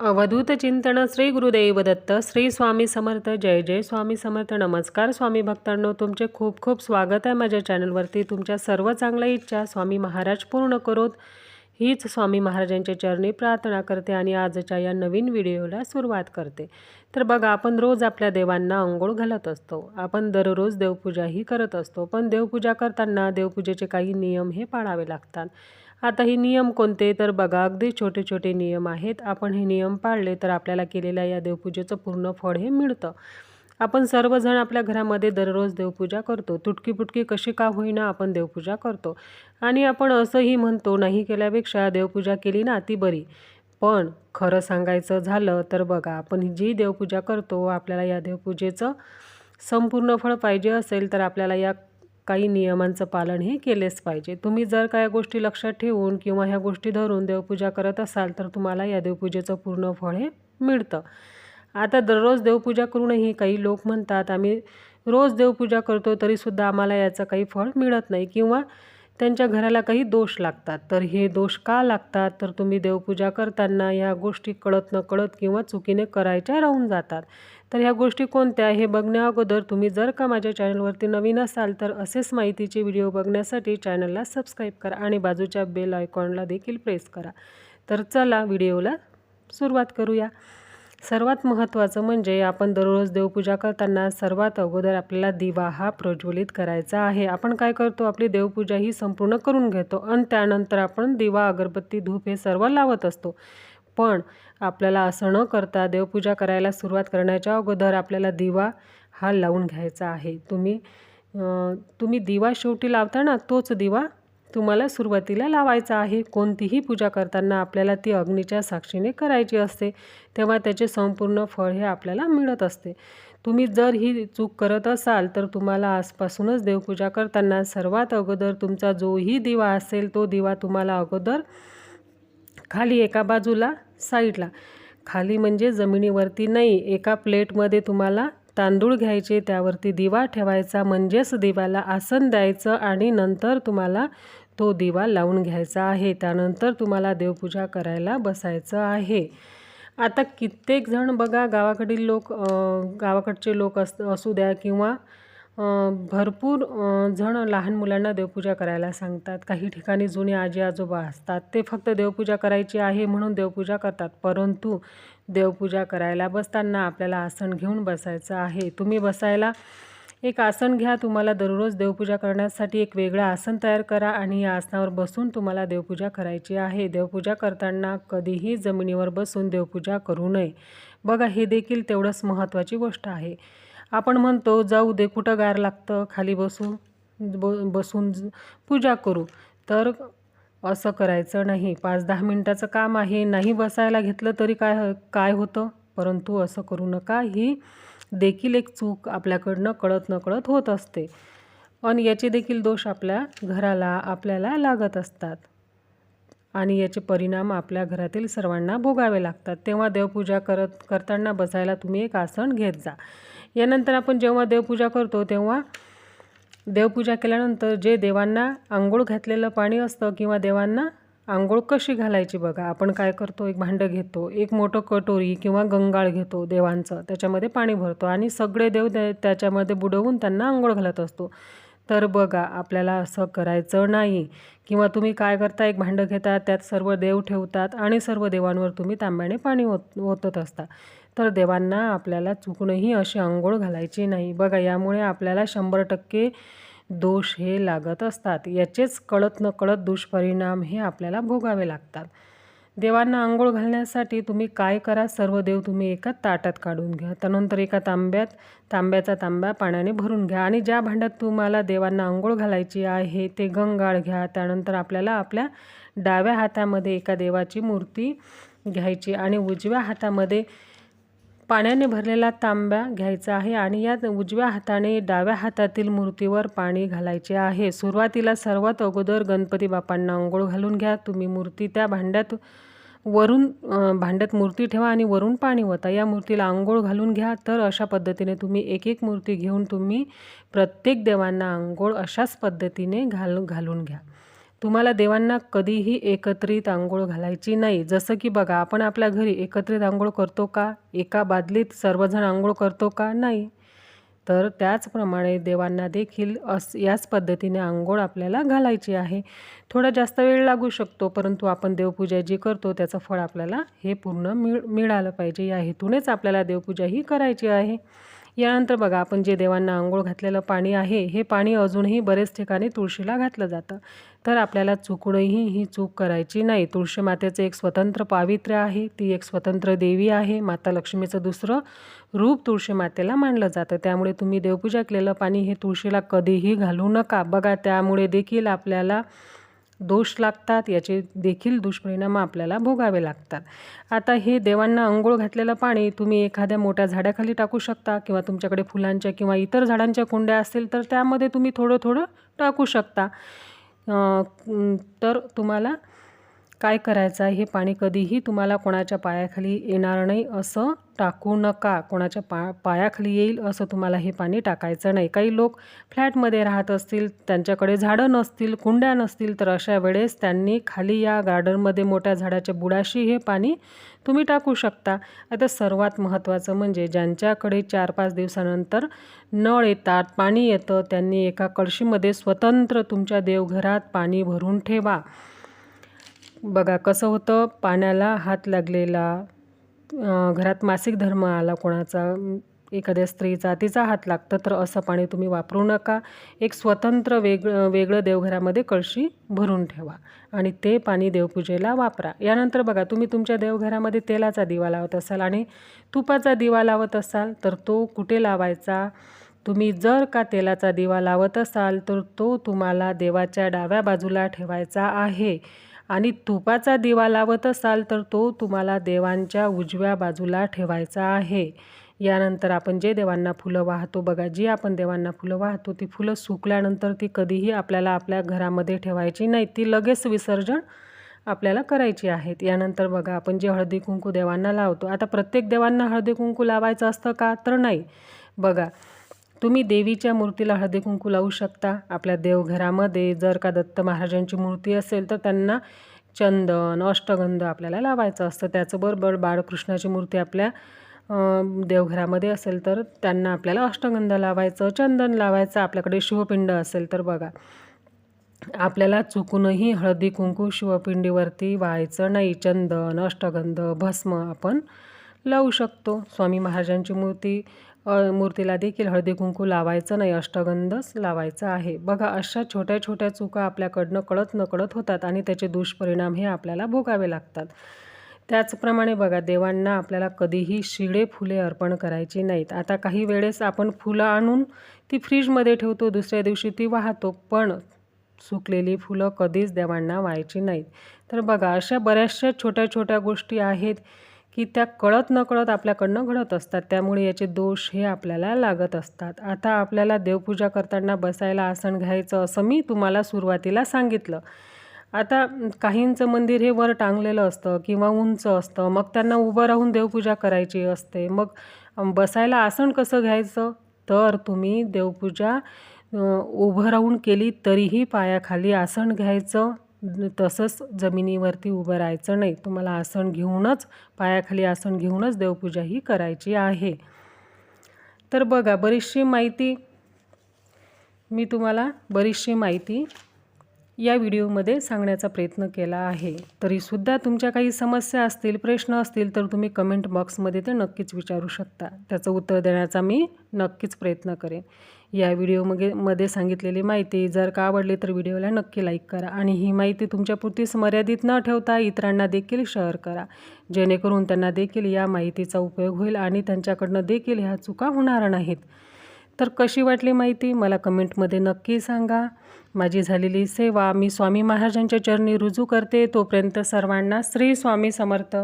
अवधूत चिंतन श्री गुरुदेव दत्त श्री स्वामी समर्थ जय जय स्वामी समर्थ नमस्कार स्वामी भक्तांनो तुमचे खूप खूप स्वागत आहे माझ्या चॅनलवरती. तुमच्या सर्व चांगल्या इच्छा स्वामी महाराज पूर्ण करोत. हीच स्वामी महाराजांच्या चरणी प्रार्थना करते आणि आजच्या या नवीन व्हिडिओला सुरुवात करते. तर बघा आपण रोज आपल्या देवांना अंघोळ घालत असतो. आपण दररोज देवपूजाही करत असतो. पण देवपूजा करताना देवपूजेचे काही नियम हे पाळावे लागतात. आता हे नियम कोणते? तर बघा अगदी छोटे छोटे नियम आहेत. आपण हे नियम पाळले तर आपल्याला केलेल्या या देवपूजेचं पूर्ण फळ हे मिळतं. आपण सर्वजण आपल्या घरामध्ये दररोज देवपूजा करतो. तुटकी कशी का होईना आपण देवपूजा करतो. आणि आपण असंही म्हणतो नाही केल्यापेक्षा देवपूजा केली ना ती बरी. पण खरं सांगायचं झालं तर बघा आपण जी देवपूजा करतो आपल्याला या देवपूजेचं संपूर्ण फळ पाहिजे असेल तर आपल्याला या काही नियमांचं पालन हे केलेच पाहिजे. तुम्ही जर काय गोष्टी लक्षात ठेवून किंवा ह्या गोष्टी धरून देवपूजा करत असाल तर तुम्हाला या देवपूजेचं पूर्ण फळ हे मिळतं. आता दररोज देवपूजा करूनही काही लोक म्हणतात आम्ही रोज देवपूजा करतो तरीसुद्धा आम्हाला याचं काही फळ मिळत नाही. किंवा त्यांच्या घराला काही दोष लागतात. तर हे दोष का लागतात? तर तुम्ही देवपूजा करताना ह्या गोष्टी कळत न कळत किंवा चुकीने करायच्या राहून जातात. तर ह्या गोष्टी कोणत्या हे बघण्याअगोदर तुम्ही जर का माझ्या चॅनलवरती नवीन असाल तर असेच माहितीचे व्हिडिओ बघण्यासाठी चॅनलला सबस्क्राईब करा आणि बाजूच्या बेल आयकॉनला देखील प्रेस करा. तर चला व्हिडिओला सुरुवात करूया. सर्वात महत्त्वाचं म्हणजे आपण दररोज देवपूजा करताना सर्वात अगोदर आपल्याला दिवा हा प्रज्वलित करायचा आहे. आपण काय करतो? आपली देवपूजा ही संपूर्ण करून घेतो आणि त्यानंतर आपण दिवा अगरबत्ती धूप हे सर्व लावत असतो. पण आपल्याला असं न करता देवपूजा करायला सुरुवात करण्याच्या अगोदर आपल्याला दिवा हा लावून घ्यायचा आहे. तुम्ही तुम्ही दिवा शेवटी लावता ना तोच दिवा तुम्हाला सुरुवातीला लावायचा आहे. कोणतीही पूजा करताना आपल्याला ती अग्नीच्या साक्षीने करायची असते. तेव्हा त्याचे संपूर्ण फळ हे आपल्याला मिळत असते. तुम्ही जर ही चूक करत असाल तर तुम्हाला आजपासूनच देवपूजा करताना सर्वात अगोदर तुमचा जोही दिवा असेल तो दिवा तुम्हाला अगोदर खाली एका बाजूला साईडला. खाली म्हणजे जमिनीवरती नाही एका प्लेटमध्ये तुम्हाला तांदूळ घ्यायचे त्यावरती दिवा ठेवायचा म्हणजेच दिवाला आसन द्यायचं आणि नंतर तुम्हाला तो दिवा लावून घ्यायचा आहे. त्यानंतर तुम्हाला देवपूजा करायला बसायचं आहे. आता कित्येक जण बघा गावाकडील लोक गावाकडचे लोक अस असू द्या किंवा भरपूर जण लहान मुलांना देवपूजा करायला सांगतात. काही ठिकाणी जुने आजी आजोबा असतात. ते फक्त देवपूजा करायची आहे म्हणून देवपूजा करतात. परंतु देवपूजा करायला बसताना आपल्याला आसन घेऊन बसायचं आहे. तुम्ही बसायला एक आसन घ्या. तुम्हाला दररोज देवपूजा करण्यासाठी एक वेगळं आसन तयार करा आणि या आसनावर बसून तुम्हाला देवपूजा करायची आहे. देवपूजा करताना कधीही जमिनीवर बसून देवपूजा करू नये. बघा हे देखील तेवढंच महत्त्वाची गोष्ट आहे. आपण म्हणतो जाऊ दे कुठं गार लागतं खाली बसून ब बसून पूजा करू. तर असं करायचं नाही. पाच दहा मिनटाचं काम आहे. नाही बसायला घेतलं तरी काय काय होतं? परंतु असं करू नका. ही देखील एक चूक आपल्याकडनं कळत नकळत होत असते. आणि याचे देखील दोष आपल्या घराला आपल्याला लागत असतात. आणि याचे परिणाम आपल्या घरातील सर्वांना भोगावे लागतात. तेव्हा देवपूजा करत करताना बसायला तुम्ही एक आसन घेत जा. यानंतर आपण जेव्हा देवपूजा करतो तेव्हा देवपूजा केल्यानंतर जे देवांना आंघोळ घातलेलं पाणी असतं किंवा देवांना आंघोळ कशी घालायची बघा. आपण काय करतो एक भांडं घेतो एक मोठं कटोरी किंवा गंगाळ घेतो देवांचं त्याच्यामध्ये पाणी भरतो आणि सगळे देव त्याच्यामध्ये बुडवून त्यांना आंघोळ घालत असतो. तर बघा आपल्याला असं करायचं नाही किंवा तुम्ही काय करता एक भांडं घेता त्यात सर्व देव ठेवतात आणि सर्व देवांवर तुम्ही तांब्याने पाणी ओत ओतत असता. तर देवांना आपल्याला चुकूनही अशी आंघोळ घालायची नाही. बघा यामुळे आपल्याला शंभर टक्के दोष हे लागत असतात. याचेच कळत न कळत दुष्परिणाम हे आपल्याला भोगावे लागतात. देवांना आंघोळ घालण्यासाठी तुम्ही काय करा? सर्व देव तुम्ही एका ताटात काढून घ्या. त्यानंतर एका तांब्यात तांब्याचा तांब्या पाण्याने भरून घ्या आणि ज्या भांड्यात तुम्हाला देवांना आंघोळ घालायची आहे ते गंगाळ घ्या. त्यानंतर आपल्याला आपल्या डाव्या हातामध्ये एका देवाची मूर्ती घ्यायची आणि उजव्या हातामध्ये पाण्याने भरलेला तांब्या घ्यायचा आहे आणि यात उजव्या हाताने डाव्या हातातील मूर्तीवर पाणी घालायचे आहे. सुरुवातीला सर्वात अगोदर गणपती बापांना अंघोळ घालून घ्या. तुम्ही मूर्ती त्या भांड्यात वरून भांड्यात मूर्ती ठेवा आणि वरून पाणी होता या मूर्तीला आंघोळ घालून घ्या. तर अशा पद्धतीने तुम्ही एक एक मूर्ती घेऊन तुम्ही प्रत्येक देवांना आंघोळ अशाच पद्धतीने घाल घालून घ्या. तुम्हाला देवांना कधीही एकत्रित आंघोळ घालायची नाही. जसं की बघा आपण आपल्या घरी एकत्रित आंघोळ करतो का? एका बादलीत सर्वजण आंघोळ करतो का? नाही. तर त्याचप्रमाणे देवांना देखील अस याच पद्धतीने आंघोळ आपल्याला घालायची आहे. थोडा जास्त वेळ लागू शकतो परंतु आपण देवपूजा जी करतो त्याचं फळ आपल्याला हे पूर्ण मिळ मिळालं पाहिजे. या हेतूनेच आपल्याला देवपूजा ही करायची आहे. यानंतर बघा आपण जे देवांना आंघोळ घातलेलं पाणी आहे हे पाणी अजूनही बरेच ठिकाणी तुळशीला घातलं जातं. तर आपल्याला चुकूनही ही चूक करायची नाही. तुळशी मातेचं एक स्वतंत्र पावित्र्य आहे ती एक स्वतंत्र देवी आहे. माता लक्ष्मीचं दुसरं रूप तुळशी मातेला मानलं जातं. त्यामुळे तुम्ही देवपूजा केलेलं पाणी हे तुळशीला कधीही घालू नका. बघा त्यामुळे देखील आपल्याला दोष लागतात याचे देखील दुष्परिणाम आपल्याला भोगावे लागतात. आता हे देवांना अंघोळ घातलेलं पाणी तुम्ही एखाद्या मोठ्या झाडाखाली टाकू शकता किंवा तुमच्याकडे फुलांच्या किंवा इतर झाडांच्या कुंड्या असतील तर त्यामध्ये तुम्ही थोडं थोडं टाकू शकता. तर तुम्हाला काय करायचं आहे हे पाणी कधीही तुम्हाला कोणाच्या पायाखाली येणार नाही असं टाकू नका. कोणाच्या पा पायाखाली येईल असं तुम्हाला हे पाणी टाकायचं नाही. काही लोक फ्लॅटमध्ये राहत असतील त्यांच्याकडे झाडं नसतील कुंड्या नसतील तर अशा वेळेस त्यांनी खाली या गार्डनमध्ये मोठ्या झाडाच्या बुडाशी हे पाणी तुम्ही टाकू शकता. आता सर्वात महत्त्वाचं म्हणजे ज्यांच्याकडे चार पाच दिवसानंतर नळ येतात पाणी येतं त्यांनी एका कळशीमध्ये स्वतंत्र तुमच्या देवघरात पाणी भरून ठेवा. बघा कसं होतं पाण्याला हात लागलेला घरात मासिक धर्म आला कोणाचा एखाद्या स्त्रीचा तिचा हात लागतं तर असं पाणी तुम्ही वापरू नका. एक स्वतंत्र वेग वेगळं देवघरामध्ये कळशी भरून ठेवा आणि ते पाणी देवपूजेला वापरा. यानंतर बघा तुम्ही तुमच्या देवघरामध्ये तेलाचा दिवा लावत असाल आणि तुपाचा दिवा लावत असाल तर तो कुठे लावायचा? तुम्ही जर का तेलाचा दिवा लावत असाल तर तो तुम्हाला देवाच्या डाव्या बाजूला ठेवायचा आहे. आणि तुपाचा दिवा लावत असाल तर तो तुम्हाला देवांच्या उजव्या बाजूला ठेवायचा आहे. यानंतर आपण जे देवांना फुलं वाहतो बघा जी आपण देवांना फुलं वाहतो ती फुलं सुकल्यानंतर ती कधीही आपल्याला आपल्या घरामध्ये ठेवायची नाही. ती लगेच विसर्जन आपल्याला करायची आहेत. यानंतर बघा आपण जे हळदी कुंकू देवांना लावतो आता प्रत्येक देवांना हळदी कुंकू लावायचं असतं का? तर नाही. बघा तुम्ही देवीच्या मूर्तीला हळदी कुंकू लावू शकता. आपल्या देवघरामध्ये जर का दत्त महाराजांची मूर्ती असेल तर त्यांना चंदन अष्टगंध आपल्याला लावायचं असतं. त्याचबरोबर बाळकृष्णाची मूर्ती आपल्या देवघरामध्ये असेल तर त्यांना आपल्याला अष्टगंध लावायचं चंदन लावायचं आपल्याकडे शिवपिंड असेल तर बघा. आपल्याला चुकूनही हळदी कुंकू शिवपिंडीवरती व्हायचं नाही. चंदन अष्टगंध भस्म आपण लावू शकतो. स्वामी महाराजांची मूर्ती मूर्तीला देखील हळदी कुंकू लावायचं नाही अष्टगंधच लावायचं आहे. बघा अशा छोट्या छोट्या चुका आपल्याकडनं कळत नकळत होतात आणि त्याचे दुष्परिणाम हे आपल्याला भोगावे लागतात. त्याचप्रमाणे बघा देवांना आपल्याला कधीही शिळे फुले अर्पण करायची नाहीत. आता काही वेळेस आपण फुलं आणून ती फ्रीजमध्ये ठेवतो दुसऱ्या दिवशी ती वाहतो पण सुकलेली फुलं कधीच देवांना व्हायची नाहीत. तर बघा अशा बऱ्याचशा छोट्या छोट्या गोष्टी आहेत की त्या कळत नकळत आपल्याकडनं घडत असतात. त्यामुळे याचे दोष हे आपल्याला लागत असतात. आता आपल्याला देवपूजा करताना बसायला आसन घ्यायचं असं मी तुम्हाला सुरुवातीला सांगितलं. आता काहींचं मंदिर हे वर टांगलेलं असतं किंवा उंच असतं. मग त्यांना उभं राहून देवपूजा करायची असते. मग बसायला आसन कसं घ्यायचं? तर तुम्ही देवपूजा उभं राहून केली तरीही पायाखाली आसन घ्यायचं. तसंच जमिनीवरती उभं राहायचं नाही. तुम्हाला आसन घेऊनच पायाखाली आसन घेऊनच देवपूजा ही करायची आहे. तर बघा बरीचशी माहिती मी तुम्हाला बरीचशी माहिती या व्हिडिओमध्ये सांगण्याचा प्रयत्न केला आहे. तरीसुद्धा तुमच्या काही समस्या असतील प्रश्न असतील तर तुम्ही कमेंट बॉक्समध्ये ते नक्कीच विचारू शकता. त्याचं उत्तर देण्याचा मी नक्कीच प्रयत्न करेन. या व्हिडिओमध्ये मध्ये सांगितलेली माहिती. जर का आवडली तर व्हिडिओला नक्की लाईक करा आणि ही माहिती तुमच्यापुरतीच मर्यादित न ठेवता इतरांना देखील शेअर करा. जेणेकरून त्यांना देखील या माहितीचा उपयोग होईल आणि त्यांच्याकडनं देखील ह्या चुका होणार नाहीत. तर कशी वाटली माहिती? मला कमेंटमध्ये नक्की सांगा. माझी झालेली सेवा मी स्वामी महाराजांच्या चरणी रुजू करते. तोपर्यंत सर्वांना श्री स्वामी समर्थ.